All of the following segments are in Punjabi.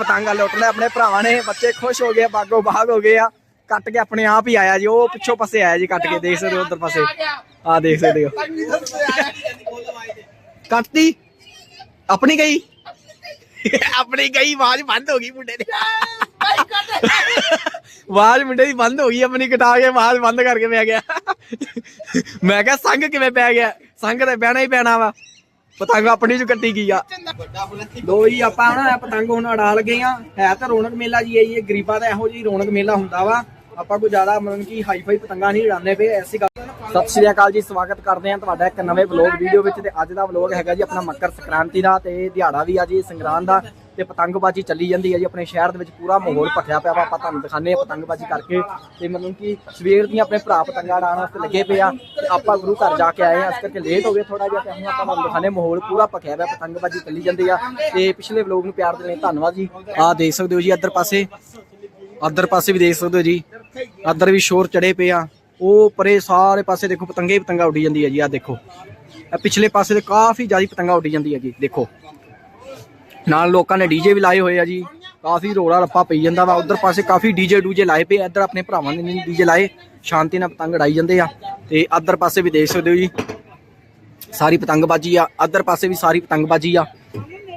ਪਤੰਗਾ ਲੁੱਟ ਲਿਆ ਆਪਣੇ ਭਰਾਵਾਂ ਨੇ, ਬੱਚੇ ਖੁਸ਼ ਹੋ ਗਏ, ਬਾਗੋ ਬਾਗ ਹੋ ਗਏ ਆ। ਕੱਟ ਕੇ ਆਪਣੇ ਆਪ ਹੀ ਆਇਆ ਜੀ, ਉਹ ਪਿੱਛੋਂ ਪਾਸੇ ਆਇਆ ਜੀ ਕੱਟ ਕੇ, ਦੇਖ ਸਕਦੇ ਹੋ ਉਧਰ ਪਾਸੇ। ਆ ਦੇਖ ਸਕਦੇ ਹੋ। ਕੱਟਤੀ? ਆਪਣੀ ਗਈ? ਆਪਣੀ ਗਈ, ਆਵਾਜ਼ ਬੰਦ ਹੋ ਗਈ ਮੁੰਡੇ ਦੀ। ਆਵਾਜ਼ ਮੁੰਡੇ ਦੀ ਬੰਦ ਹੋ ਗਈ, ਆਪਣੀ ਕਟਾ ਕੇ ਆਵਾਜ਼ ਬੰਦ ਕਰਕੇ ਪੈ ਗਿਆ ਮੈਂ ਕਿਹਾ ਸੰਗ ਕਿਵੇਂ ਪੈ ਗਿਆ? ਸੰਗ ਤੇ ਬਹਿਣਾ ਹੀ ਪੈਣਾ ਵਾ। ਪਤੰਗ ਆਪਣੀ ਚ ਕੱਟੀ ਗਈ ਆ। ਲੋ ਜੀ, ਆਪਾਂ ਨਾ ਪਤੰਗ ਹੁਣ ਉਡਾ ਲਗੇ ਆ। ਹੈ ਤਾਂ ਰੌਣਕ ਮੇਲਾ ਜੀ, ਇਹ ਗਰੀਬਾਂ ਦਾ ਇਹੋ ਜੀ ਰੌਣਕ ਮੇਲਾ ਹੁੰਦਾ ਵਾ। ਆਪਾਂ ਕੋਈ ਜ਼ਿਆਦਾ ਮਤਲਬ ਕਿ ਹਾਈ ਫਾਈ ਪਤੰਗਾਂ ਨਹੀਂ ਉਡਾਉਂਦੇ ਪਏ, ਐਸੀ ਗੱਲ ਸਤਿ ਸ਼੍ਰੀ ਅਕਾਲ ਜੀ, ਸਵਾਗਤ ਕਰਦੇ ਹਾਂ ਤੁਹਾਡਾ ਇੱਕ ਨਵੇਂ ਵਲੌਗ ਵੀਡੀਓ ਵਿੱਚ ਤੇ ਅੱਜ ਦਾ ਵਲੌਗ ਹੈਗਾ ਜੀ ਆਪਣਾ ਮੱਕਰ ਸੰਕ੍ਰਾਂਤੀ ਦਾ ਤੇ ਦਿਹਾੜਾ ਵੀ ਆ ਜੀ, ਸੰਗਰਾਂਦ ਦਾ। ਤੇ ਪਤੰਗਬਾਜ਼ੀ ਚੱਲੀ ਜਾਂਦੀ ਹੈ ਜੀ, ਆਪਣੇ ਸ਼ਹਿਰ ਦੇ ਵਿੱਚ ਪੂਰਾ ਮਾਹੌਲ ਭਖਿਆ ਪਿਆ ਵਾ। ਆਪਾਂ ਤੁਹਾਨੂੰ ਦਿਖਾਣੇ ਆ ਪਤੰਗਬਾਜ਼ੀ ਕਰਕੇ। ਤੇ ਮਤਲਬ ਕਿ ਸਵੇਰ ਦੀਆਂ ਆਪਣੇ ਭਰਾ ਪਤੰਗਾਂ ਉਡਾਉਣ ਵਾਸਤੇ ਲੱਗੇ ਪਏ ਆ। ਤੇ ਆਪਾਂ ਗੁਰੂ ਘਰ ਜਾ ਕੇ ਆਏ ਆ ਇਸ ਕਰਕੇ ਲੇਟ ਹੋ ਗਏ ਥੋੜਾ ਜਿਹਾ ਤੇ ਹੁਣ ਆਪਾਂ ਤੁਹਾਨੂੰ ਦਿਖਾਣੇ ਮਾਹੌਲ ਪੂਰਾ ਭਖਿਆ ਪਿਆ, ਪਤੰਗਬਾਜ਼ੀ ਚੱਲੀ ਜਾਂਦੀ ਆ। ਤੇ ਪਿਛਲੇ ਵਲੌਗ ਨੂੰ ਪਿਆਰ ਦੇਣ ਲਈ ਧੰਨਵਾਦ ਜੀ। ਆਹ ਦੇਖ ਸਕਦੇ ਹੋ ਜੀ ਇੱਧਰ ਪਾਸੇ। ਅੱਧਰ ਪਾਸੇ ਵੀ ਦੇਖ ਸਕਦੇ ਹੋ ਜੀ। ਅੱਧਰ ਵੀ ਸ਼ੋਰ ਚੜੇ ਪਏ ਆ। ਉਹ ਪਰੇ ਸਾਰੇ ਪਾਸੇ ਦੇਖੋ ਪਤੰਗੇ ਹੀ ਪਤੰਗਾ ਉੱਡੀ ਜਾਂਦੀ ਹੈ ਜੀ। ਆ ਦੇਖੋ। ਪਿਛਲੇ ਪਾਸੇ ਤੇ ਕਾਫੀ ਜ਼ਿਆਦਾ ਪਤੰਗਾ ਉੱਡੀ ਜਾਂਦੀ ਹੈ ਜੀ। ਦੇਖੋ। ਨਾਲ ਲੋਕਾਂ ਨੇ ਡੀਜੇ ਵੀ ਲਾਏ ਹੋਏ ਆ ਜੀ। ਕਾਫੀ ਰੋਲਾ ਰੱਪਾ ਪਈ ਜਾਂਦਾ ਵਾ। ਉਧਰ ਪਾਸੇ ਕਾਫੀ ਡੀਜੇ ਡੂਜੇ ਲਾਏ ਪਏ ਇੱਧਰ ਆਪਣੇ ਭਰਾਵਾਂ ਨੇ ਨਹੀਂ ਡੀਜੇ ਲਾਏ। ਸ਼ਾਂਤੀ ਨਾਲ ਪਤੰਗ ਉਡਾਈ ਜਾਂਦੇ ਆ। ਤੇ ਅੱਧਰ ਪਾਸੇ ਵੀ ਦੇਖ ਸਕਦੇ ਹੋ ਜੀ। ਸਾਰੀ ਪਤੰਗਬਾਜ਼ੀ ਆ। ਅੱਧਰ ਪਾਸੇ ਵੀ ਸਾਰੀ ਪਤੰਗਬਾਜ਼ੀ ਆ।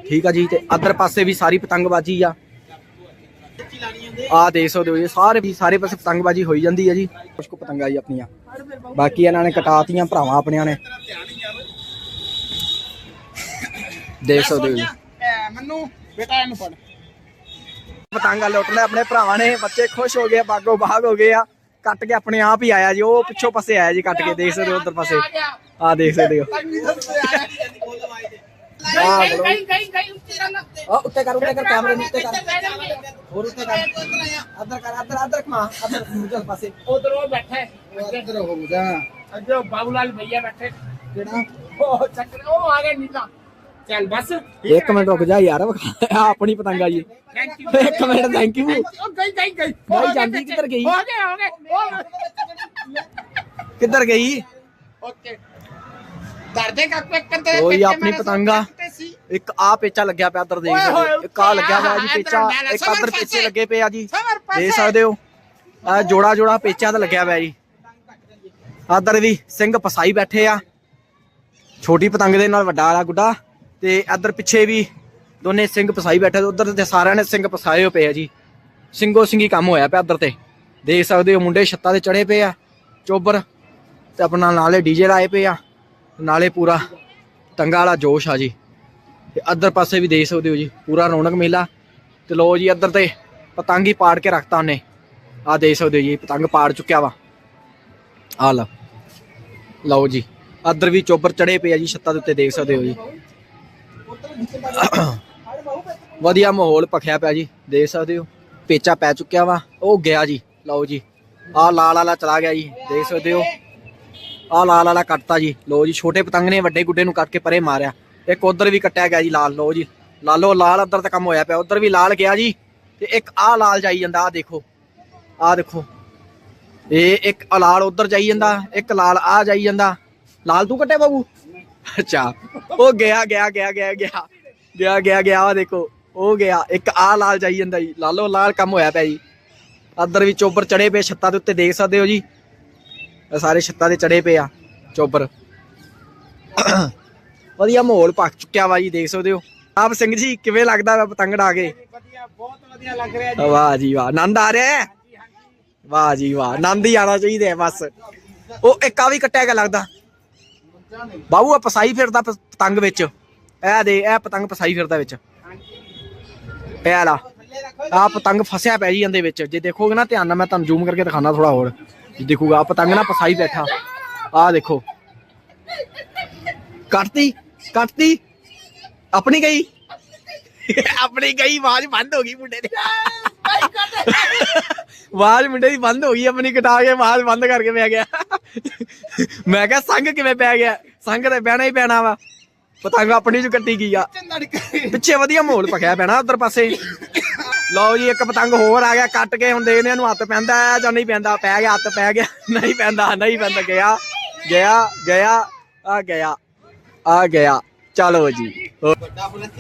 ਠੀਕ ਆ ਜੀ। ਤੇ ਅੱਧਰ ਪਾਸੇ ਵੀ ਸਾਰੀ ਪਤੰਗਬਾਜ਼ੀ ਆ। ਆ ਦੇਖ ਸਕਦੇ ਹੋ ਜੀ। ਸਾਰੇ ਵੀ ਸਾਰੇ ਪਾਸੇ ਪਤੰਗਬਾਜ਼ੀ ਹੋਈ ਜਾਂਦੀ ਹੈ ਜੀ। ਕੁਝ ਕੁ ਪਤੰਗਾਂ ਜੀ ਆਪਣੀਆਂ। ਬਾਕੀ ਇਹਨਾਂ ਨੇ ਕਟਾਤੀਆਂ ਭਰਾਵਾਂ ਆਪਣਿਆਂ ਨੇ। ਦੇਖ ਸਕਦੇ ਹੋ ਜੀ। ਬੇਟਾ ਇਹਨੂੰ ਫੜ ਪਤੰਗਾ ਲੁੱਟ ਲਿਆ ਆਪਣੇ ਭਰਾਵਾਂ ਨੇ ਬੱਚੇ ਖੁਸ਼ ਹੋ ਗਏ ਆ, ਬਾਗੋ ਬਾਗ ਹੋ ਗਏ ਆ ਕੱਟ ਕੇ ਆਪਣੇ ਆਪ ਹੀ ਆਇਆ ਜੀ ਉਹ ਪਿੱਛੋਂ ਪਾਸੇ ਆਇਆ ਜੀ ਕੱਟ ਕੇ ਦੇਖ ਸਕਦੇ ਹੋ ਉਧਰ ਪਾਸੇ ਆ ਦੇਖ ਸਕਦੇ ਹੋ ਆ ਗਈ ਗਈ ਗਈ ਗਈ ਉੱਤੇ ਰੰਗ ਆ ਉੱਤੇ ਕਰ ਉੱਤੇ ਕਰ ਕੈਮਰੇ ਨੂੰ ਉੱਤੇ ਕਰ ਉਧਰ ਹੋਰ ਉੱਤੇ ਕਰ ਅੱਧਰ ਕਰ ਅੱਧਰ ਅੱਧਰ ਕਮਾ ਅੱਧਰ ਦੂਜੇ ਪਾਸੇ ਉਹ ਬੈਠੇ ਇੱਧਰ ਹੋ ਜਾ ਅੱਜੋ ਬਾਬੂਲਾਲ ਭਈਆ ਬੈਠੇ ਜਿਹੜਾ ਉਹ ਚੱਕਰ ਉਹ ਆ ਗਏ ਨੀਲਾ ਚੱਲ ਬਸ। ਇੱਕ ਮਿੰਟ ਰੁਕ ਜਾ ਯਾਰ ਆ ਆਪਣੀ ਪਤੰਗਾ ਜੀ ਥੈਂਕ ਯੂ ਇੱਕ ਮਿੰਟ ਥੈਂਕ ਯੂ ਉਹ ਗਈ ਗਈ ਗਈ। ਗਈ ਜਾਂਦੀ ਕਿੱਧਰ ਗਈ? ਹੋ ਗਏ ਹੋ ਗਏ। ਕਿੱਧਰ ਗਈ? ਓਕੇ। ਦਰਦੇ ਕਰਦੇ ਉਹ ਜੀ ਆਪਣੀ ਪਤੰਗਾ ਇੱਕ ਆ ਪੇਚਾ ਲੱਗਿਆ ਪਿਆ ਇੱਧਰ ਦੇਖ। ਇੱਕ ਆ ਲੱਗਿਆ ਪਿਆ ਜੀ ਪੇਚਾ। ਇੱਕ ਪਾਸੇ। ਪੇਚੇ ਲੱਗੇ ਪਏ ਆ ਜੀ। ਦੇਖ ਸਕਦੇ ਹੋ। ਆ ਜੋੜਾ ਜੋੜਾ ਪੇਚਾ ਤਾਂ ਲੱਗਿਆ ਪਿਆ ਜੀ। ਆਦਰ ਵੀ ਸਿੰਘ ਪਸਾਈ ਬੈਠੇ ਆ। ਛੋਟੀ ਪਤੰਗ ਦੇ ਨਾਲ ਵੱਡਾ ਵਾਲਾ ਗੁੱਡਾ। ਤੇ ਇੱਧਰ ਪਿੱਛੇ ਵੀ ਦੋਨੇ ਸਿੰਘ ਪਸਾਈ ਬੈਠੇ ਤੇ ਉਧਰ ਤੇ ਸਾਰਿਆਂ ਨੇ ਸਿੰਘ ਪਸਾਏ ਹੋ ਪਏ ਆ ਜੀ। ਸਿੰਘੋ ਸਿੰਘੀ ਕੰਮ ਹੋਇਆ ਪਿਆ ਇੱਧਰ ਤੇ। ਦੇਖ ਸਕਦੇ ਹੋ ਮੁੰਡੇ ਛੱਤਾਂ ਤੇ ਚੜੇ ਪਏ ਆ, ਚੋਬਰ ਤੇ ਆਪਣਾ ਨਾਲੇ ਡੀਜੇ ਲਾਏ ਪਏ ਆ, ਨਾਲੇ ਪੂਰਾ ਟੰਗਾ ਵਾਲਾ ਜੋਸ਼ ਆ ਜੀ। ਤੇ ਅੱਧਰ ਪਾਸੇ ਵੀ ਦੇਖ ਸਕਦੇ ਹੋ ਜੀ, ਪੂਰਾ ਰੌਣਕ ਮੇਲਾ। ਤੇ ਲੋ ਜੀ ਇੱਧਰ ਤੇ ਪਤੰਗ ਹੀ ਪਾੜ ਕੇ ਰੱਖਤਾ ਉਹਨੇ। ਆ ਦੇਖ ਸਕਦੇ ਹੋ ਜੀ, ਪਤੰਗ ਪਾੜ ਚੁੱਕਿਆ ਵਾ। ਆ ਲਓ। ਲਓ ਜੀ, ਇੱਧਰ ਵੀ ਚੋਬਰ ਚੜੇ ਪਏ ਆ ਜੀ, ਛੱਤਾਂ ਦੇ ਉੱਤੇ ਦੇਖ ਸਕਦੇ ਹੋ ਜੀ। ਵਧੀਆ ਮਾਹੌਲ ਪਖਿਆ ਪਿਆ ਜੀ, ਦੇਖ ਸਕਦੇ ਹੋ, ਪੇਚਾ ਪੈ ਚੁੱਕਿਆ ਵਾ, ਉਹ ਗਿਆ ਜੀ, ਲਓ ਜੀ ਆ ਲਾਲ ਵਾਲਾ ਚਲਾ ਗਿਆ ਜੀ, ਦੇਖ ਸਕਦੇ ਹੋ ਆ ਲਾਲ ਵਾਲਾ ਕੱਟਤਾ ਜੀ ਲੋ ਜੀ, ਛੋਟੇ ਪਤੰਗ ਨੇ ਵੱਡੇ ਗੁੱਡੇ ਨੂੰ ਕੱਟ ਕੇ ਪਰੇ ਮਾਰਿਆ, ਇੱਕ ਉਧਰ ਵੀ ਕੱਟਿਆ ਗਿਆ ਜੀ ਲਾਲ ਲੋ ਜੀ, ਲਾਲੋ, ਲਾਲ ਅੱਧਰ ਤੇ ਕੰਮ ਹੋਇਆ ਪਿਆ, ਉਧਰ ਵੀ ਲਾਲ ਗਿਆ ਜੀ, ਤੇ ਇੱਕ ਆ ਲਾਲ ਜਾਈ ਜਾਂਦਾ ਆ ਦੇਖੋ ਆ ਦੇਖੋ, ਇਹ ਇੱਕ ਆਹ ਲਾਲ ਉਧਰ ਜਾਈ ਜਾਂਦਾ, ਇੱਕ ਲਾਲ ਆ ਜਾਈ ਜਾਂਦਾ, ਲਾਲ ਤੂੰ ਕੱਟਿਆ ਬਾਬੂ? ਅੱਛਾ ਉਹ ਗਿਆ ਗਿਆ ਗਿਆ ਗਿਆ ਗਿਆ। ਗਿਆ ਗਿਆ ਗਿਆ ਆ ਦੇਖੋ ਉਹ ਗਿਆ। ਇੱਕ ਆ ਲਾਲ ਜਾਈ ਜਾਂਦਾ ਜੀ। ਲਾਲੋ ਲਾਲ ਕੰਮ ਹੋਇਆ ਪਿਆ ਜੀ। ਅੱਧਰ ਵੀ ਚੋਬਰ ਚੜੇ ਪਏ ਛੱਤਾਂ ਦੇ ਉੱਤੇ ਦੇਖ ਸਕਦੇ ਹੋ ਜੀ। ਸਾਰੇ ਛੱਤਾਂ ਤੇ ਚੜੇ ਪਏ ਆ ਚੋਬਰ। ਵਧੀਆ ਮਾਹੌਲ ਪੱਕ ਚੁੱਕਿਆ ਵਾ ਜੀ ਦੇਖ ਸਕਦੇ ਹੋ। ਆਪ ਸਿੰਘ ਜੀ ਕਿਵੇਂ ਲੱਗਦਾ ਵਾ ਪਤੰਗ ਡਾ ਕੇ? ਵਧੀਆ ਬਹੁਤ ਵਧੀਆ ਲੱਗ ਰਿਹਾ ਵਾਹ ਜੀ ਵਾਹ ਆਨੰਦ ਆ ਰਿਹਾ ਹੈ? ਵਾਹ ਜੀ ਵਾਹ ਆਨੰਦ ਹੀ ਆਣਾ ਚਾਹੀਦਾ ਬਸ। ਉਹ ਇੱਕ ਆ ਵੀ ਕੱਟਿਆ ਗਿਆ ਲੱਗਦਾ? ਬਾਬੂ ਆ ਪਸਾਈ ਫਿਰਦਾ ਪ- ਪਤੰਗ ਵਿੱਚ। ਇਹ ਦੇ, ਇਹ ਪਤੰਗ ਪਸਾਈ ਫਿਰਦਾ ਵਿੱਚ। ਇਹ ਆਲਾ ਆ ਪਤੰਗ ਫਸਿਆ ਪੈ ਜੀ ਇਹਦੇ ਵਿੱਚ। ਜੇ ਦੇਖੋਗੇ ਨਾ ਧਿਆਨ ਨਾਲ, ਮੈਂ ਤੁਹਾਨੂੰ ਜ਼ੂਮ ਕਰਕੇ ਦਿਖਾਣਾ ਥੋੜਾ ਹੋਰ। ਜੇ ਦੇਖੋਗਾ ਆ ਪਤੰਗ ਨਾ ਫਸਾਈ ਬੈਠਾ। ਆ ਦੇਖੋ। ਕੱਟਤੀ ਕੱਟਤੀ। ਆਪਣੀ ਗਈ। ਆਪਣੀ ਗਈ, ਆਵਾਜ਼ ਬੰਦ ਹੋ ਗਈ ਮੁੰਡੇ ਦੀ। ਆਵਾਜ਼ ਮੁੰਡੇ ਦੀ ਬੰਦ ਹੋ ਗਈ ਆਪਣੀ ਕਟਾ ਕੇ ਆਵਾਜ਼ ਬੰਦ ਕਰਕੇ ਪੈ ਗਿਆ। ਮੈਂ ਕਿਹਾ ਸੰਗ ਕਿਵੇਂ ਪੈ ਗਿਆ? ਸੰਗ ਤੇ ਬਹਿਣਾ ਹੀ ਪੈਣਾ ਵਾ। ਪਤੰਗ ਆਪਣੀ ਚ ਕੱਟੀ ਗਈ ਆ। ਪਿੱਛੇ ਵਧੀਆ ਮਾਹੌਲ ਪਖਿਆ ਪੈਣਾ ਉਧਰ ਪਾਸੇ। ਲਓ ਜੀ ਇੱਕ ਪਤੰਗ ਹੋਰ ਆ ਗਿਆ ਕੱਟ ਕੇ ਹੁਣ ਦੇਖਦੇ ਇਹਨੂੰ ਹੱਥ ਪੈਂਦਾ ਜਾਂ ਨਹੀਂ ਪੈਂਦਾ। ਪੈ ਗਿਆ ਹੱਥ ਪੈ ਗਿਆ। ਨਹੀਂ ਪੈਂਦਾ ਨਹੀਂ ਪੈਂਦਾ ਗਿਆ। ਗਿਆ ਗਿਆ ਆ ਗਿਆ ਆ ਗਿਆ। ਚਲੋ ਜੀ।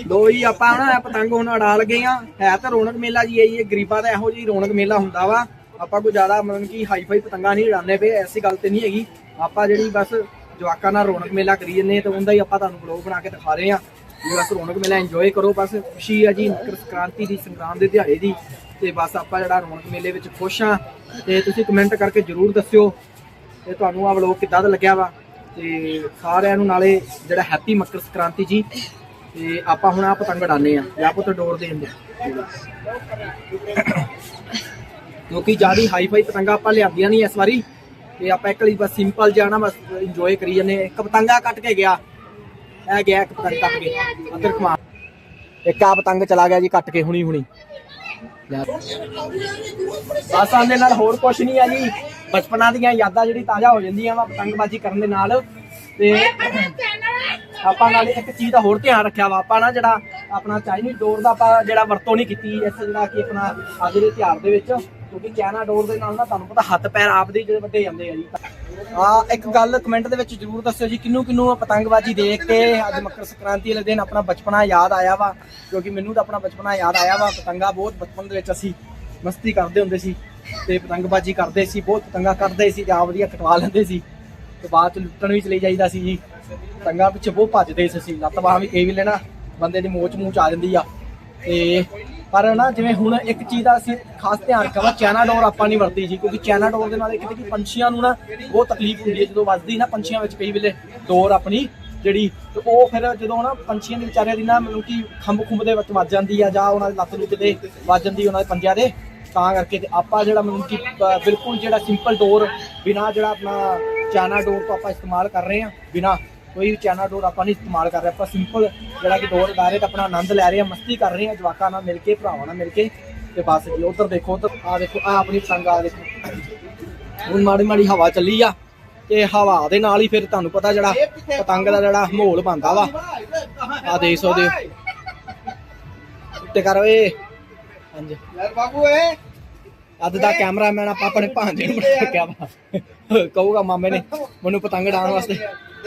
ਲੋ ਜੀ ਆਪਾਂ ਨਾ ਪਤੰਗ ਹੁਣ ਉਡਾ ਲਗੇ ਆ। ਹੈ ਤਾਂ ਰੌਣਕ ਮੇਲਾ ਜੀ, ਇਹ ਗਰੀਬਾਂ ਦਾ ਇਹੋ ਜੀ ਰੌਣਕ ਮੇਲਾ ਹੁੰਦਾ ਵਾ। ਆਪਾਂ ਕੋਈ ਜ਼ਿਆਦਾ ਮਤਲਬ ਕਿ ਹਾਈ ਫਾਈ ਪਤੰਗਾਂ ਨਹੀਂ ਉਡਾਉਂਦੇ ਪਏ, ਐਸੀ ਗੱਲ ਤੇ ਨਹੀਂ ਹੈਗੀ। ਆਪਾਂ ਜਿਹੜੀ ਬਸ ਜਵਾਕਾਂ ਨਾਲ ਰੌਣਕ ਮੇਲਾ ਕਰੀ ਜੰਨੇ ਤੇ ਉਹਦਾ ਹੀ ਆਪਾਂ ਤੁਹਾਨੂੰ ਬਲੌਗ ਬਣਾ ਕੇ ਦਿਖਾ ਰਹੇ ਆ। ਵੀ ਬਸ ਰੌਣਕ ਮੇਲਾ ਇੰਜੋਏ ਕਰੋ, ਬਸ ਖੁਸ਼ੀ ਆ ਜੀ, ਮਕਰ ਸੰਕ੍ਰਾਂਤੀ ਦੀ, ਸੰਗਰਾਮ ਦੇ ਦਿਹਾੜੇ ਦੀ। ਤੇ ਬਸ ਆਪਾਂ ਜਿਹੜਾ ਰੌਣਕ ਮੇਲੇ ਵਿੱਚ ਖੁਸ਼ ਆ। ਤੇ ਤੁਸੀਂ ਕਮੈਂਟ ਕਰਕੇ ਜਰੂਰ ਦੱਸਿਓ। ਤੇ ਤੁਹਾਨੂੰ ਆ ਵਲੌਗ ਕਿੱਦਾਂ ਦਾ ਲੱਗਿਆ ਵਾ? ਤੇ ਸਾਰਿਆਂ ਨੂੰ ਨਾਲੇ ਜਿਹੜਾ ਹੈਪੀ ਮਕਰ ਸੰਕ੍ਰਾਂਤੀ ਜੀ, ਤੇ ਆਪਾਂ ਹੁਣ ਆ ਪਤੰਗ ਉਡਾਣੇ ਆ, ਜਾਂ ਪੁੱਤ ਡੋਰ ਦੇ ਹੁੰਦੇ ਕਿਉਂਕਿ ਜਿਆਦੀ ਹਾਈ ਫਾਈ ਪਤੰਗਾ ਆਪਾਂ ਲਿਆਂਦੀਆਂ ਨਹੀਂ ਇਸ ਵਾਰੀ, ਤੇ ਆਪਾਂ ਇੱਕ ਲਈ ਬਸ ਸਿੰਪਲ ਜਾਣਾ ਬਸ ਇੰਜੋਏ ਕਰੀ ਜਾਂਦੇ ਇੱਕ ਪਤੰਗਾ ਕੱਟ ਕੇ ਗਿਆ, ਇਹ ਗਿਆ ਇੱਕ ਪਤੰਗ ਕੱਟ ਕੇ ਅੰਦਰ ਕਮਾ ਇੱਕ ਆ ਪਤੰਗ ਚਲਾ ਗਿਆ ਜੀ, ਕੱਟ ਕੇ ਹੁਣੀ ਹੁਣੀ ਬਸ ਆਂਦੇ ਨਾਲ ਹੋਰ ਕੁਛ ਨਹੀਂ ਆ ਜੀ। ਬਚਪਨਾ ਦੀਆਂ ਯਾਦਾਂ ਜਿਹੜੀ ਤਾਜ਼ਾ ਹੋ ਜਾਂਦੀਆਂ ਵਾ ਪਤੰਗਬਾਜ਼ੀ ਕਰਨ ਦੇ ਨਾਲ। ਤੇ ਆਪਾਂ ਨਾਲ ਇੱਕ ਚੀਜ਼ ਦਾ ਹੋਰ ਧਿਆਨ ਰੱਖਿਆ ਵਾ ਆਪਾਂ ਨਾ ਜਿਹੜਾ ਆਪਣਾ ਚਾਈਨੀਜ਼ ਡੋਰ ਦਾ ਆਪਾਂ ਜਿਹੜਾ ਵਰਤੋਂ ਨਹੀਂ ਕੀਤੀ ਇਸ ਜਿਹੜਾ ਕਿ ਆਪਣਾ ਅੱਜ ਦੇ ਤਿਉਹਾਰ ਦੇ ਵਿੱਚ। ਕਿਉਂਕਿ ਚਾਈਨਾ ਡੋਰ ਦੇ ਨਾਲ ਨਾ ਤੁਹਾਨੂੰ ਪਤਾ ਹੱਥ ਪੈਰ ਆਪਦੇ ਜਿਹੜੇ ਵੱਡੇ ਜਾਂਦੇ ਆ ਜੀ। ਆ ਇੱਕ ਗੱਲ ਕਮੈਂਟ ਦੇ ਵਿੱਚ ਜਰੂਰ ਦੱਸਿਓ ਜੀ, ਕਿੰਨੂੰ ਕਿੰਨੂੰ ਪਤੰਗਬਾਜ਼ੀ ਦੇਖ ਕੇ ਅੱਜ ਮਕਰ ਸੰਕ੍ਰਾਂਤੀ ਵਾਲੇ ਦਿਨ ਆਪਣਾ ਬਚਪਨਾ ਯਾਦ ਆਇਆ ਵਾ, ਕਿਉਂਕਿ ਮੈਨੂੰ ਤਾਂ ਆਪਣਾ ਬਚਪਨਾ ਯਾਦ ਆਇਆ ਵਾ, ਪਤੰਗਾ ਬਹੁਤ ਬਚਪਨ ਦੇ ਵਿੱਚ ਅਸੀਂ ਮਸਤੀ ਕਰਦੇ ਹੁੰਦੇ ਸੀ ਤੇ ਪਤੰਗਬਾਜ਼ੀ ਕਰਦੇ ਸੀ, ਬਹੁਤ ਪਤੰਗਾ ਕਰਦੇ ਸੀ ਜਾਂ ਵਧੀਆ ਕਟਵਾ ਲੈਂਦੇ ਸੀ ਤੇ ਬਾਅਦ ਚ ਲੁੱਟਣ ਵੀ ਚਲੇ ਜਾਈਦਾ ਸੀ ਜੀ। ਪਤੰਗਾ ਪਿੱਛੇ ਬਹੁਤ ਭੱਜਦੇ ਸੀ ਅਸੀਂ, ਲੱਤ ਬਾਹਾਂ ਵੀ ਇਹ ਵੀ ਲੈਣਾ, ਬੰਦੇ ਦੀ ਮੋਚ ਮੂੰਹ ਆ ਜਾਂਦੀ ਆ। ਤੇ ਪਰ ਨਾ ਜਿਵੇਂ ਹੁਣ ਇੱਕ ਚੀਜ਼ ਦਾ ਅਸੀਂ ਖਾਸ ਧਿਆਨ ਰੱਖਿਆ ਚੈਨਾ ਡੋਰ ਆਪਾਂ ਨਹੀਂ ਵਰਤੀ ਜੀ, ਕਿਉਂਕਿ ਚੈਨਾ ਡੋਰ ਦੇ ਨਾਲ ਇੱਕ ਤੇ ਕਿ ਪੰਛੀਆਂ ਨੂੰ ਨਾ ਬਹੁਤ ਤਕਲੀਫ ਹੁੰਦੀ ਹੈ, ਜਦੋਂ ਵੱਜਦੀ ਨਾ ਪੰਛੀਆਂ ਵਿੱਚ ਕਈ ਵੇਲੇ ਡੋਰ ਆਪਣੀ ਜਿਹੜੀ, ਤੇ ਉਹ ਫਿਰ ਜਦੋਂ ਨਾ ਪੰਛੀਆਂ ਦੇ ਵਿਚਾਰਿਆਂ ਦੀ ਨਾ ਮਤਲਬ ਕਿ ਖੰਭ ਖੁੰਭ ਦੇ ਵਿੱਚ ਵੱਜ ਜਾਂਦੀ ਆ, ਜਾਂ ਉਹਨਾਂ ਦੇ ਲੱਤ ਲੁੱਟ ਦੇ ਵੱਜ ਜਾਂਦੀ ਉਹਨਾਂ ਦੇ ਪੰਜਿਆਂ ਦੇ, ਤਾਂ ਕਰਕੇ ਤੇ ਆਪਾਂ ਜਿਹੜਾ ਮਤਲਬ ਕਿ ਬਿਲਕੁਲ ਜਿਹੜਾ ਸਿੰਪਲ ਡੋਰ ਬਿਨਾ ਜਿਹੜਾ ਆਪਣਾ ਚਾਈਨਾ ਡੋਰ ਤੋਂ ਆਪਾਂ ਇਸਤੇਮਾਲ ਕਰ ਰਹੇ ਹਾਂ, ਬਿਨਾ ਕੋਈ ਵੀ ਚਾਈਨਾ ਡੋਰ ਆਪਾਂ ਨਹੀਂ ਇਸਤੇਮਾਲ ਕਰ ਰਹੇ ਆਪਾਂ ਸਿੰਪਲ ਜਿਹੜਾ ਕਿ ਡੋਰ ਡਾਇਰੈਕਟ ਆਪਣਾ ਆਨੰਦ ਲੈ ਰਹੇ ਹਾਂ ਮਸਤੀ ਕਰ ਰਹੇ ਹਾਂ ਜਵਾਕਾਂ ਨਾਲ ਮਿਲ ਕੇ ਭਰਾਵਾਂ ਨਾਲ ਮਿਲ ਕੇ। ਤੇ ਬਸ ਜੀ ਉਧਰ ਦੇਖੋ ਉਧਰ ਆ ਦੇਖੋ ਆ ਆਪਣੀ ਪਤੰਗ ਆ ਦੇਖੋ। ਹੁਣ ਮਾੜੀ ਮਾੜੀ ਹਵਾ ਚੱਲੀ ਆ ਤੇ ਹਵਾ ਦੇ ਨਾਲ ਹੀ ਫਿਰ ਤੁਹਾਨੂੰ ਪਤਾ ਜਿਹੜਾ ਪਤੰਗ ਦਾ ਜਿਹੜਾ ਮਾਹੌਲ ਬਣਦਾ ਵਾ। ਆ ਦੇਖ ਸਕਦੇ ਉੱਤੇ ਕਰ ਓਏ। ਹਾਂਜੀ। ਯਾਰ ਬਾਬੂ ਏ ਅੱਜ ਦਾ ਕੈਮਰਾਮੈਨ ਆਪਾਂ ਆਪਣੇ ਭਾਂਜੇ ਨੂੰ ਬਣਾ ਰੱਖਿਆ ਵਾ। ਕਹੂਗਾ ਮਾਮੇ ਨੇ, ਮੈਨੂੰ ਪਤੰਗ ਉਡਾਉਣ ਵਾਸਤੇ।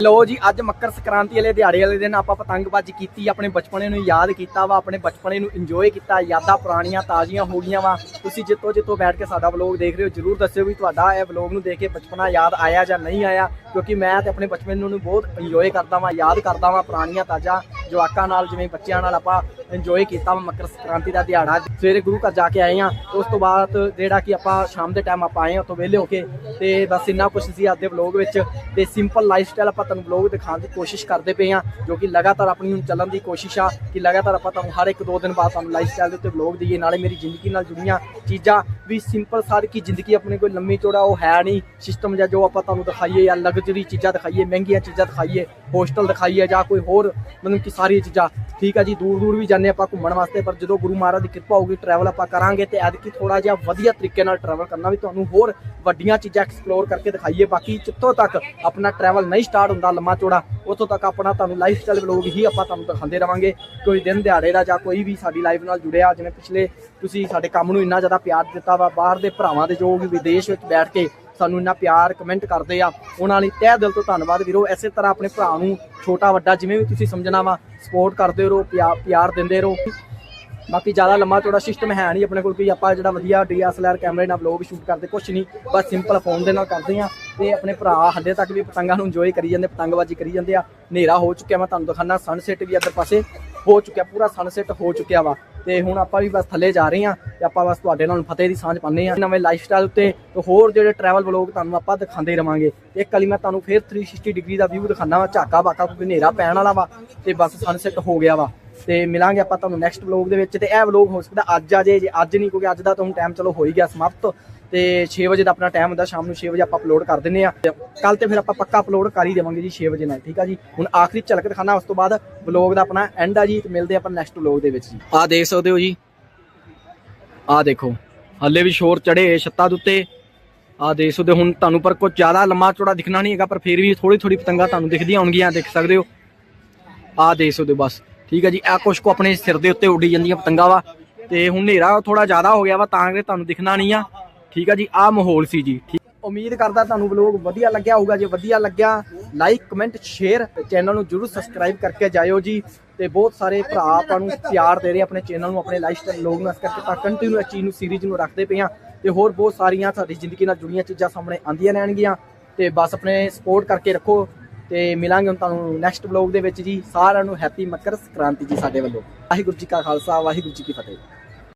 ਲੋ ਜੀ, ਅੱਜ ਮੱਕਰ ਸੰਕ੍ਰਾਂਤੀ ਵਾਲੇ ਦਿਹਾੜੇ ਵਾਲੇ ਦਿਨ ਆਪਾਂ ਪਤੰਗਬਾਜ਼ੀ ਕੀਤੀ, ਆਪਣੇ ਬਚਪਨੇ ਨੂੰ ਯਾਦ ਕੀਤਾ ਵਾ, ਆਪਣੇ ਬਚਪਨੇ ਨੂੰ ਇੰਜੋਏ ਕੀਤਾ, ਯਾਦਾਂ ਪੁਰਾਣੀਆਂ ਤਾਜ਼ੀਆਂ ਹੋ ਗਈਆਂ ਵਾ। ਤੁਸੀਂ ਜਿੱਤੋਂ ਜਿੱਤੋਂ ਬੈਠ ਕੇ ਸਾਡਾ ਵਲੌਗ ਦੇਖ ਰਹੇ ਹੋ, ਜਰੂਰ ਦੱਸਿਓ ਵੀ ਤੁਹਾਡਾ ਇਹ ਵਲੌਗ ਨੂੰ ਦੇਖ ਕੇ ਬਚਪਨਾ ਯਾਦ ਆਇਆ ਜਾਂ ਨਹੀਂ ਆਇਆ, ਕਿਉਂਕਿ ਮੈਂ ਤੇ ਆਪਣੇ ਬਚਪਨ ਨੂੰ ਬਹੁਤ ਇੰਜੋਏ ਕਰਦਾ ਵਾਂ, ਯਾਦ ਕਰਦਾ ਵਾਂ ਪੁਰਾਣੀਆਂ ਤਾਜ਼ਾ ਜਵਾਕਾਂ ਨਾਲ, ਜਿਵੇਂ ਬੱਚਿਆਂ ਨਾਲ ਆਪਾਂ ਇੰਜੋਏ ਕੀਤਾ ਵਾ ਮੱਕਰ ਸੰਕ੍ਰਾਂਤੀ ਦਾ ਦਿਹਾੜਾ। ਸਵੇਰੇ ਗੁਰੂ ਘਰ ਜਾ ਕੇ ਆਏ ਆ ਉਸ ਤੋਂ ਬਾਅਦ ਜਿਹੜਾ ਕਿ ਆਪਾਂ ਸ਼ਾਮ ਦੇ ਟਾਈਮ ਆਪਾਂ ਆਏ ਆ ਉੱਥੋਂ ਵਿਹਲੇ ਹੋ ਕੇ। ਤੇ ਬਸ ਇੰਨਾ ਕੁਝ ਸੀ ਅੱਜ ਦੇ ਵਲੌਗ ਵਿੱਚ। ਤੇ ਸਿੰਪਲ ਲਾਈਫ ਸਟਾਈਲ ਆਪਾਂ ਤੁਹਾਨੂੰ ਵਲੌਗ ਦਿਖਾਉਣ ਦੀ ਕੋਸ਼ਿਸ਼ ਕਰਦੇ ਪਏ ਆ ਜੋ ਕਿ ਲਗਾਤਾਰ ਆਪਣੀ ਹੁਣ ਚੱਲਣ ਦੀ ਕੋਸ਼ਿਸ਼ ਆ, ਕਿ ਲਗਾਤਾਰ ਆਪਾਂ ਤੁਹਾਨੂੰ ਹਰ ਇੱਕ ਦੋ ਦਿਨ ਬਾਅਦ ਤੁਹਾਨੂੰ ਲਾਈਫ ਸਟਾਈਲ ਦੇ ਉੱਤੇ ਵਲੌਗ ਦਈਏ, ਨਾਲੇ ਮੇਰੀ ਜ਼ਿੰਦਗੀ ਨਾਲ ਜੁੜੀਆਂ। ਚੀਜ਼ਾਂ ਵੀ ਸਿੰਪਲ ਸਾਰੀ ਕੀ ਜ਼ਿੰਦਗੀ ਆਪਣੇ ਕੋਈ ਲੰਮੀ ਚੌੜਾ ਉਹ ਹੈ ਨਹੀਂ। ਸਿਸਟਮ ਜਾਂ ਜੋ ਆਪਾਂ ਤੁਹਾਨੂੰ ਦਿਖਾਈਏ ਜਾਂ ਲਗਜ਼ਰੀ ਚੀਜ਼ਾਂ ਦਿਖਾਈਏ, ਮਹਿੰਗੀਆਂ ਚੀਜ਼ਾਂ ਦਿਖਾਈਏ ਹੋਸਟਲ ਦਿਖਾਈਏ ਜਾਂ ਕੋਈ ਹੋਰ ਮਤਲਬ ਕਿ ਸਾਰੀਆਂ ਚੀਜ਼ਾਂ, ਠੀਕ ਆ ਜੀ, ਦੂਰ ਦੂਰ ਵੀ ਜਾਂਦੇ ਆਪਾਂ ਘੁੰਮਣ ਵਾਸਤੇ, ਪਰ ਜਦੋਂ ਗੁਰੂ ਮਹਾਰਾਜ ਦੀ ਕਿਰਪਾ ਹੋਊਗੀ ਟਰੈਵਲ ਆਪਾਂ ਕਰਾਂਗੇ ਤੇ ਐਤਕੀ ਥੋੜਾ ਜਿਹਾ ਵਧੀਆ ਤਰੀਕੇ ਨਾਲ ਟਰੈਵਲ ਕਰਨਾ ਵੀ ਤੁਹਾਨੂੰ ਹੋਰ ਵੱਡੀਆਂ ਚੀਜ਼ਾਂ ਐਕਸਪਲੋਰ ਕਰਕੇ ਦਿਖਾਈਏ। ਬਾਕੀ ਜਿੱਥੋਂ ਤੱਕ ਆਪਣਾ ਟਰੈਵਲ ਨਹੀਂ ਸਟਾਰਟ ਹੁੰਦਾ, ਲੰਮਾ ਚੌੜਾ ਉੱਥੋਂ ਤੱਕ ਆਪਣਾ ਤੁਹਾਨੂੰ ਲਾਈਫ ਸਟਾਈਲ ਵਲੋਗ ਹੀ ਆਪਾਂ ਤੁਹਾਨੂੰ ਦਿਖਾਉਂਦੇ ਰਵਾਂਗੇ। ਕੋਈ ਦਿਨ ਦਿਹਾੜੇ ਦਾ ਜਾਂ ਕੋਈ ਵੀ ਸਾਡੀ ਲਾਈਫ ਨਾਲ ਜੁੜਿਆ, ਜਿਵੇਂ ਪਿਛਲੇ ਤੁਸੀਂ ਸਾਡੇ ਕੰਮ ਨੂੰ ਇੰਨਾ ਜ਼ਿਆਦਾ ਪਿਆਰ ਦਿੱਤਾ ਵਾ, ਬਾਹਰ ਦੇ ਭਰਾਵਾਂ ਦੇ ਜੋ ਵੀ ਵਿਦੇਸ਼ ਵਿੱਚ ਬੈਠ ਕੇ ਸਾਨੂੰ ਇੰਨਾ ਪਿਆਰ ਕਮੈਂਟ ਕਰਦੇ ਆ, ਉਹਨਾਂ ਲਈ ਤਹਿ ਦਿਲ ਤੋਂ ਧੰਨਵਾਦ ਵੀਰੋ। ਐਸੇ ਤਰ੍ਹਾਂ ਆਪਣੇ ਭਰਾ ਨੂੰ ਛੋਟਾ ਵੱਡਾ ਜਿਵੇਂ ਵੀ ਤੁਸੀਂ ਸਮਝਣਾ ਵਾ ਸਪੋਰਟ ਕਰਦੇ ਰਹੋ ਪਿਆ- ਪਿਆਰ ਦਿੰਦੇ ਰਹੋ। ਬਾਕੀ ਜ਼ਿਆਦਾ ਲੰਮਾ ਚੌੜਾ ਸਿਸਟਮ ਹੈ ਨਹੀਂ ਆਪਣੇ ਕੋਲ ਕੋਈ ਆਪਾਂ ਜਿਹੜਾ ਵਧੀਆ ਡੀਐਸਐਲਆਰ ਕੈਮਰੇ ਨਾਲ ਵਲੌਗ ਸ਼ੂਟ ਕਰਦੇ, ਕੁਛ ਨਹੀਂ। ਬਸ ਸਿੰਪਲ ਫੋਨ ਦੇ ਨਾਲ ਕਰਦੇ ਆ ਤੇ ਆਪਣੇ ਭਰਾ ਹੱਲੇ ਤੱਕ ਵੀ ਪਤੰਗਾਂ ਨੂੰ ਇੰਜੋਏ ਕਰੀ ਜਾਂਦੇ, ਪਤੰਗਬਾਜ਼ੀ ਕਰੀ ਜਾਂਦੇ ਆ। ਹਨੇਰਾ ਹੋ ਚੁੱਕਿਆ, ਮੈਂ ਤੁਹਾਨੂੰ ਦਿਖਾਣਾ ਸਨਸੈਟ ਵੀ ਇੱਧਰ ਪਾਸੇ ਹੋ ਚੁੱਕਿਆ, ਪੂਰਾ ਸਨਸੈਟ ਹੋ ਚੁੱਕਿਆ ਵਾ। ਤੇ ਹੁਣ ਆਪਾਂ ਵੀ ਬਸ ਥੱਲੇ ਜਾ ਰਹੇ ਆ ਤੇ ਆਪਾਂ ਬਸ ਤੁਹਾਡੇ ਨਾਲ ਫਤਿਹ ਦੀ ਸਾਂਝ ਪਾਉਂਦੇ ਆ ਨਵੇਂ ਲਾਈਫ ਸਟਾਈਲ ਉੱਤੇ ਤੇ ਹੋਰ ਜਿਹੜੇ ਟਰੈਵਲ ਵਲੌਗ ਤੁਹਾਨੂੰ ਆਪਾਂ ਦਿਖਾਉਂਦੇ ਰਵਾਂਗੇ। ਇੱਕ ਵਾਰੀ ਮੈਂ ਤੁਹਾਨੂੰ ਫੇਰ 360 ਡਿਗਰੀ ਦਾ ਵਿਊ ਦਿਖਾਣਾ ਵਾ ਝਾਕਾ ਬਾਕਾ ਕਿਉਂਕਿ ਹਨੇਰਾ ਪੈਣ ਵਾਲਾ ਵਾ ਤੇ ਬਸ ਸਨਸੈਟ ਹੋ ਗਿਆ ਵਾ। ਤੇ ਮਿਲਾਂਗੇ ਆਪਾਂ ਤੁਹਾਨੂੰ ਨੈਕਸਟ ਵਲੌਗ ਦੇ ਵਿੱਚ ਤੇ ਇਹ ਵਲੌਗ ਹੋ ਸਕਦਾ ਅੱਜ ਆ ਜੇ ਜੇ ਅੱਜ ਨਹੀਂ, ਕਿਉਂਕਿ ਅੱਜ ਦਾ ਤਾਂ ਹੁਣ ਟਾਈਮ ਚਲੋ ਹੋ ਹੀ ਗਿਆ ਸਮਾਪਤ। ਤੇ 6 ਵਜੇ ਦਾ ਆਪਣਾ ਟਾਈਮ ਹੁੰਦਾ, ਸ਼ਾਮ ਨੂੰ 6 ਵਜੇ ਆਪਾਂ ਅਪਲੋਡ ਕਰ ਦਿੰਨੇ ਆ ਕੱਲ ਤੇ ਫਿਰ ਆਪਾਂ ਪੱਕਾ ਅਪਲੋਡ ਕਰ ਹੀ ਦੇਵਾਂਗੇ ਜੀ 6 ਵਜੇ ਨਾਲ, ਠੀਕ ਆ ਜੀ? ਹੁਣ ਆਖਰੀ ਝਲਕ ਦਿਖਾਣਾ ਉਸ ਤੋਂ ਬਾਅਦ ਵਲੌਗ ਦਾ ਆਪਣਾ ਐਂਡ ਆ ਜੀ, ਤੇ ਮਿਲਦੇ ਆਪਾਂ ਨੈਕਸਟ ਵਲੌਗ ਦੇ ਵਿੱਚ ਜੀ। ਆ ਦੇਖ ਸਕਦੇ ਹੋ ਜੀ। ਆ ਦੇਖੋ, ਹੱਲੇ ਵੀ ਸ਼ੋਰ ਚੜੇ ਛੱਤਾਂ ਦੇ ਉੱਤੇ। ਆ ਦੇਖ ਸਕਦੇ ਹੋ, ਹੁਣ ਤੁਹਾਨੂੰ ਪਰ ਕੁਝ ਜ਼ਿਆਦਾ ਲੰਮਾ ਚੌੜਾ ਦਿਖਣਾ ਨਹੀਂ ਹੈਗਾ, ਪਰ ਫਿਰ ਵੀ ਥੋੜੀ ਥੋੜੀ ਪਤੰਗਾਂ ਤੁਹਾਨੂੰ ਦਿਖਦੀਆਂ ਹੋਣਗੀਆਂ ਦੇਖ ਸਕਦੇ ਹੋ। ਆ ਦੇਖ ਸਕਦੇ ਹੋ, ਬਸ। ਠੀਕ ਹੈ ਜੀ ਇਹ ਕੁਛ ਕੋ ਆਪਣੇ ਸਿਰ ਦੇ ਉੱਤੇ ਉੱਡੀ ਜਾਂਦੀਆਂ ਪਤੰਗਾਂ ਵਾ, ਤੇ ਹੁਣ ਹਨੇਰਾ ਥੋੜਾ ਜ਼ਿਆਦਾ ਹੋ ਗਿਆ ਵਾ, ਤਾਂ ਕਿ ਤੁਹਾਨੂੰ ਦਿਖਣਾ ਨਹੀਂ ਆ। ਠੀਕ ਆ ਜੀ ਆ ਮਾਹੌਲ ਸੀ ਜੀ, ਠੀਕ। ਉਮੀਦ ਕਰਦਾ ਤੁਹਾਨੂੰ ਵਲੋਗ ਵਧੀਆ ਲੱਗਿਆ ਹੋਊਗਾ, ਜੇ ਵਧੀਆ ਲੱਗਿਆ, ਲਾਈਕ, ਕਮੈਂਟ, ਸ਼ੇਅਰ ਚੈਨਲ ਨੂੰ ਜਰੂਰ ਸਬਸਕ੍ਰਾਈਬ ਕਰਕੇ ਜਾਇਓ ਜੀ, ਤੇ ਬਹੁਤ ਸਾਰੇ ਭਰਾ ਆਪਾਂ ਨੂੰ ਪਿਆਰ ਦੇ ਰਹੇ ਆਪਣੇ ਚੈਨਲ ਨੂੰ, ਆਪਣੇ ਲਾਈਫਸਟਾਈਲ ਲੋਗ ਨੂੰ, ਇਸ ਕਰਕੇ ਤਾਂ ਕੰਟੀਨਿਊ ਇਸ ਚੀਜ਼ ਨੂੰ ਸੀਰੀਜ਼ ਨੂੰ ਰੱਖਦੇ ਪਏ ਆ, ਤੇ ਹੋਰ ਬਹੁਤ ਸਾਰੀਆਂ ਸਾਡੀ ਜ਼ਿੰਦਗੀ ਨਾਲ ਜੁੜੀਆਂ ਚੀਜ਼ਾਂ ਸਾਹਮਣੇ ਆਉਂਦੀਆਂ ਰਹਿਣਗੀਆਂ, ਤੇ ਬਸ ਆਪਣੇ ਸਪੋਰਟ ਕਰਕੇ ਰੱਖੋ ਤੇ ਮਿਲਾਂਗੇ ਹੁਣ ਤੁਹਾਨੂੰ ਨੈਕਸਟ ਵਲੌਗ ਦੇ ਵਿੱਚ ਜੀ, ਸਾਰਿਆਂ ਨੂੰ ਹੈਪੀ ਮਕਰ ਸੰਕ੍ਰਾਂਤੀ ਜੀ ਸਾਡੇ ਵੱਲੋਂ। ਵਾਹਿਗੁਰੂ ਜੀ ਕਾ ਖਾਲਸਾ, ਵਾਹਿਗੁਰੂ ਜੀ ਕੀ ਫਤਿਹ।